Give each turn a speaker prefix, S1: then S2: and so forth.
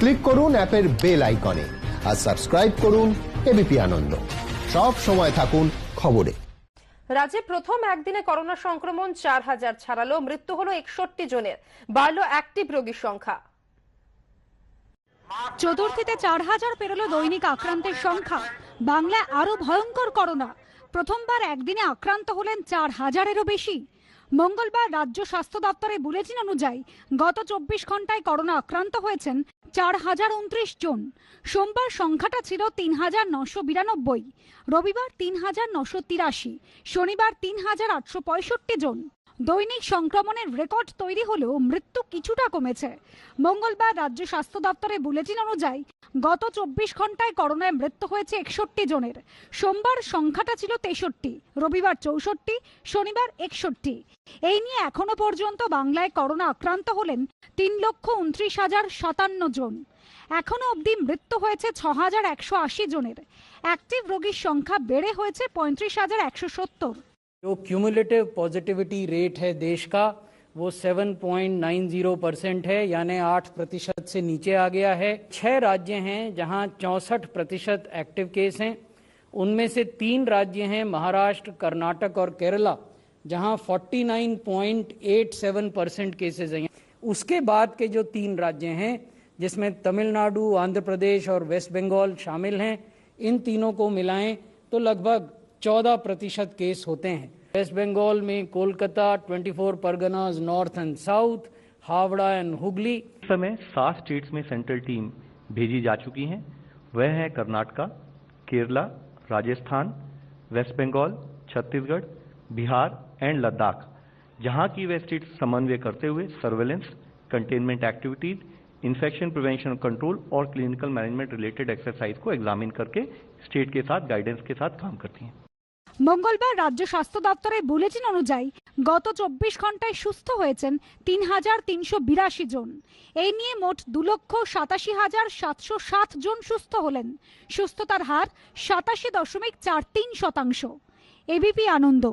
S1: Click করুন অ্যাপের bell আইকনে আর সাবস্ক্রাইব করুন এবিপি আনন্দ। সব সময় থাকুন খবরে।
S2: রাজ্যে প্রথম একদিনে করোনা সংক্রমণ চার হাজার ছাড়ালো মৃত্যু হলো একষট্টি জনের বাড়লো অ্যাক্টিভ রোগীর সংখ্যা।
S3: চতুর্থীতে চার হাজার পেরোলো দৈনিক আক্রান্তের সংখ্যা বাংলায় আরও ভয়ঙ্কর করোনা। প্রথমবার একদিনে আক্রান্ত হলেন চার হাজারেরও বেশি। মঙ্গলবার রাজ্য স্বাস্থ্য দপ্তরের বুলেটিন অনুযায়ী গত চব্বিশ ঘন্টায় করোনা আক্রান্ত হয়েছেন চার হাজার উনত্রিশ জন। সোমবার সংখ্যাটা ছিল তিন হাজার নশো বিরানব্বই। রবিবার তিন হাজার নশো তিরাশি। শনিবার তিন হাজার আটশো পঁয়ষট্টি জন। দৈনিক সংক্রমণের রেকর্ড তৈরি হলেও মৃত্যু কিছুটা কমেছে। মঙ্গলবার রাজ্য স্বাস্থ্য দপ্তরের বুলেটিন অনুযায়ী, গত চব্বিশ ঘন্টায় করোনায় মৃত্যু হয়েছে একষট্টি জনের। সোমবার সংখ্যাটা ছিল তেষট্টি, রবিবার চৌষট্টি, শনিবার একষট্টি। এই নিয়ে এখনও পর্যন্ত বাংলায় করোনা আক্রান্ত হলেন তিন লক্ষ উনত্রিশ হাজার সাতান্ন জন। এখনও অবধি মৃত্যু হয়েছে ছ হাজার একশো আশি জনের। অ্যাক্টিভ রোগীর সংখ্যা বেড়ে হয়েছে পঁয়ত্রিশ হাজার একশো সত্তর।
S4: जो क्यूमुलेटिव पॉजिटिविटी रेट है देश का, वो 7.90 परसेंट है, यानी 8 प्रतिशत से नीचे आ गया है। छह राज्य हैं जहाँ चौसठ प्रतिशत एक्टिव केस हैं। उनमें से तीन राज्य हैं महाराष्ट्र, कर्नाटक और केरला, जहाँ 49.87 परसेंट केसेज हैं। उसके बाद के जो तीन राज्य हैं, जिसमें तमिलनाडु, आंध्र प्रदेश और वेस्ट बंगाल शामिल हैं, इन तीनों को मिलाएँ तो लगभग 14 प्रतिशत केस होते हैं। वेस्ट बंगाल में Kolkata 24 Parganas north and south, Howrah and Hooghly.
S5: इस समय सात स्टेट्स में सेंट्रल टीम भेजी जा चुकी हैं। वह है कर्नाटका, केरला, राजस्थान, वेस्ट बंगाल, छत्तीसगढ़, बिहार एंड लद्दाख। जहाँ की वे स्टेट्स समन्वय करते हुए surveillance containment activities infection prevention control और क्लिनिकल मैनेजमेंट रिलेटेड एक्सरसाइज को एग्जामिन करके स्टेट के साथ गाइडेंस के साथ काम करती हैं
S3: মঙ্গলবার রাজ্য স্বাস্থ্য দপ্তরের বুলেটিন অনুযায়ী গত চব্বিশ ঘন্টায় সুস্থ হয়েছেন তিন হাজার তিনশো বিরাশি জন এই নিয়ে মোট দু লক্ষ সাতাশি হাজার সাতশো সাত জন সুস্থ হলেন সুস্থতার হার সাতাশি দশমিক চার তিন শতাংশ এবিপি আনন্দ